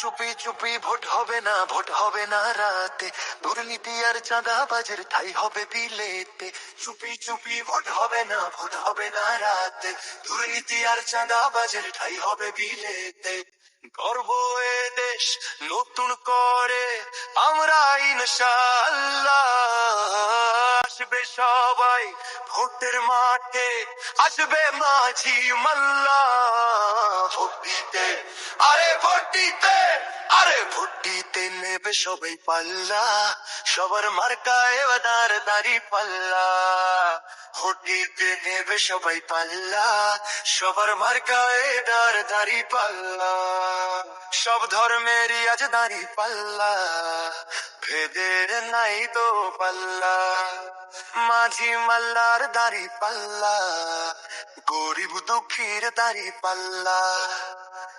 চুপি চুপি ভোট হবে না, ভোট হবে না রাতে। দুর্নীতি আর চাঁদাবাজের ঠাই হবে বিলেতে চুপি চুপি ভোট হবে না, ভোট হবে না রাতে। দুর্নীতি আর চাঁদাবাজের ঠাই হবে বিলেতে গর্ব এ দেশ নতুন করে, আমরা ইনশাআল্লাহ। আসবে সবাই ভোটের মাঠে, আসবে মাঝি মাল্লা। ভোট দিতে আরে ভোট দিতে আরে ভোট দিতে নেবে সবাই পাল্লা। সবার মার্কায় এবার দাঁড়ি পাল্লা। ভোট দিতে নেবে সবাই পাল্লা। সবার মার্কায় দার দাঁড়ি পাল্লা। সব ধর্মেরই আজ দাঁড়ি পাল্লা। ভেদের নাই তো পাল্লা। মাঝি মাল্লার দাড়ি পাল্লা। গরিব দুঃখীর দাড়ি পাল্লা।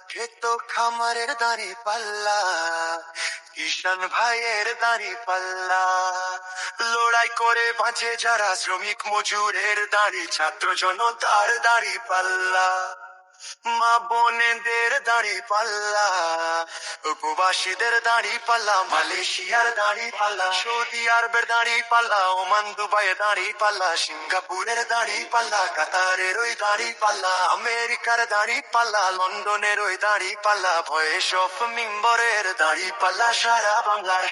ক্ষেত খামারের দাড়ি পাল্লা। কিষান ভাইয়ের দাড়ি পাল্লা। লড়াই করে বাঁচে যারা শ্রমিক মজুরের দাঁড়ি, ছাত্র জনতার দাড়ি পাল্লা। মা বোনেদের দাড়ি পাল্লা উপবাসীদের দাড়ি পাল্লা মালয়েশিয়ার দাড়ি পাল্লা সৌদি আরবের দাড়ি পাল্লা ওমান দুবাইয়ের দাড়ি পাল্লা সিঙ্গাপুরের দাড়ি পাল্লা কাতারের ওই দাড়ি পাল্লা আমেরিকার দাড়ি পাল্লা লন্ডনের ওই দাড়ি পাল্লা ভয়েস অফ মিম্বরের দাড়ি পাল্লা সারা বাংলার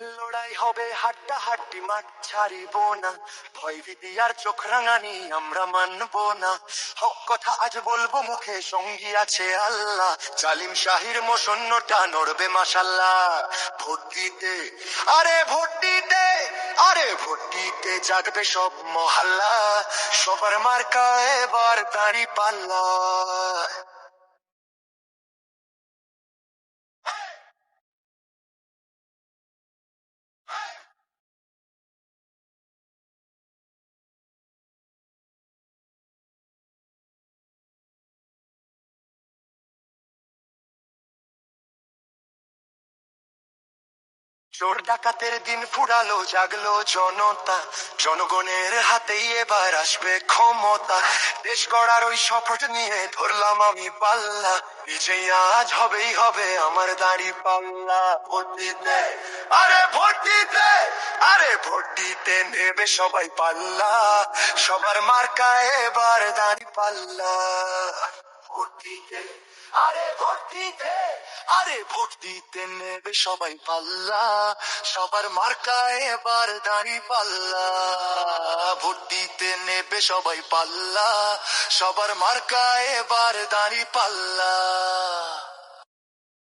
লড়াই হবে হাড্ডা হাড্ডি মাঠ ছাড়িব না। ভয় ভীতি আর চোখ রাঙানি আমরা মানব না। হক কথা আজ বলব, মুখে সঙ্গী আছে আল্লাহ। জালিম শাহির মসন্নটা নড়বে মাসাল্লাহ ভোট দিতে, আরে ভোট দিতে, আরে ভোট দিতে জাগবে সব মহাল্লা। সবার মার্কা এবার দাঁড়ি পাল্লা। চোর ডাকাতের দিন ফুরালো, জাগলো জনতা। জনগণের হাতেই এবার আসবে ক্ষমতা। দেশ গড়ার ওই শপথ নিয়ে ধরলাম আমি পাল্লা। বিজয়ী আজ হবেই হবে আমার দাড়ি পাল্লা। ভোট দিতে আরে ভোট দিতে আরে ভোট দিতে নেবে সবাই পাল্লা। সবার মার্কা এবার দাড়ি পাল্লা। আরে ভোট দিতে নেবে সবাই পাল্লা, সবার মার্কা এবার দাঁড়ি পাল্লা। ভোট দিতে নেবে সবাই পাল্লা, সবার মার্কা এবার দাঁড়ি পাল্লা।